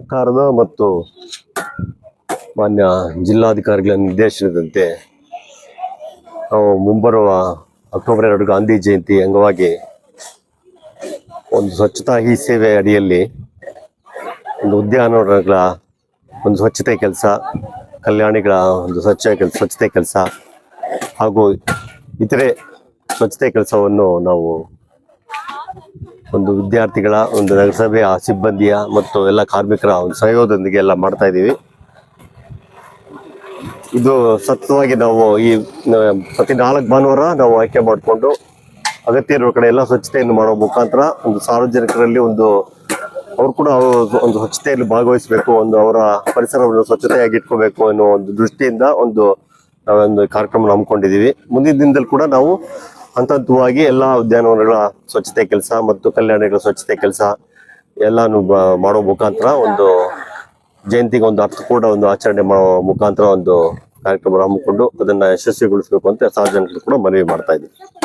ಸರ್ಕಾರದ ಮತ್ತು ಮಾನ್ಯ ಜಿಲ್ಲಾಧಿಕಾರಿಗಳ ನಿರ್ದೇಶನದಂತೆ ನಾವು ಮುಂಬರುವ ಅಕ್ಟೋಬರ್ ಎರಡು ಗಾಂಧಿ ಜಯಂತಿ ಅಂಗವಾಗಿ ಒಂದು ಸ್ವಚ್ಛತಾ ಹಿ ಸೇವೆ ಅಡಿಯಲ್ಲಿ ಒಂದು ಉದ್ಯಾನವನಗಳ ಒಂದು ಸ್ವಚ್ಛತೆ ಕೆಲಸ, ಕಲ್ಯಾಣಿಗಳ ಒಂದು ಸ್ವಚ್ಛ ಕೆಲಸ ಸ್ವಚ್ಛತೆ ಕೆಲಸ ಹಾಗೂ ಇತರೆ ಸ್ವಚ್ಛತೆ ಕೆಲಸವನ್ನು ನಾವು ಒಂದು ವಿದ್ಯಾರ್ಥಿಗಳ ಒಂದು ನಗರಸಭೆಯ ಸಿಬ್ಬಂದಿಯ ಮತ್ತು ಎಲ್ಲ ಕಾರ್ಮಿಕರ ಒಂದು ಸಹಯೋಗದೊಂದಿಗೆ ಎಲ್ಲ ಮಾಡ್ತಾ ಇದ್ದೀವಿ. ಇದು ಸತತವಾಗಿ ನಾವು ಈ ಪ್ರತಿ ನಾಲ್ಕು ಭಾನುವಾರ ನಾವು ಆಯ್ಕೆ ಮಾಡಿಕೊಂಡು ಅಗತ್ಯ ಇರುವ ಕಡೆ ಎಲ್ಲ ಸ್ವಚ್ಛತೆಯನ್ನು ಮಾಡೋ ಮುಖಾಂತರ ಒಂದು ಸಾರ್ವಜನಿಕರಲ್ಲಿ ಒಂದು ಅವ್ರು ಕೂಡ ಒಂದು ಸ್ವಚ್ಛತೆಯಲ್ಲಿ ಭಾಗವಹಿಸಬೇಕು, ಒಂದು ಅವರ ಪರಿಸರವನ್ನು ಸ್ವಚ್ಛತೆಯಾಗಿ ಇಟ್ಕೋಬೇಕು ಅನ್ನೋ ಒಂದು ದೃಷ್ಟಿಯಿಂದ ಒಂದು ನಾವೊಂದು ಕಾರ್ಯಕ್ರಮ ಹಮ್ಮಿಕೊಂಡಿದ್ದೀವಿ. ಮುಂದಿನ ದಿನದಲ್ಲಿ ಕೂಡ ನಾವು ಹಂತವಾಗಿ ಎಲ್ಲ ಉದ್ಯಾನವನಗಳ ಸ್ವಚ್ಛತೆ ಕೆಲಸ ಮತ್ತು ಕಲ್ಯಾಣಿಗಳ ಸ್ವಚ್ಛತೆ ಕೆಲಸ ಎಲ್ಲಾನು ಮಾಡೋ ಮುಖಾಂತರ ಒಂದು ಜಯಂತಿಗೆ ಒಂದು ಅರ್ಥಪೂರ್ಣ ಒಂದು ಆಚರಣೆ ಮಾಡೋ ಮುಖಾಂತರ ಒಂದು ಕಾರ್ಯಕ್ರಮ ಹಮ್ಮಿಕೊಂಡು ಅದನ್ನ ಯಶಸ್ವಿಗೊಳಿಸಬೇಕು ಅಂತ ಸಾರ್ವಜನಿಕರು ಕೂಡ ಮನವಿ ಮಾಡ್ತಾ ಇದ್ದೀವಿ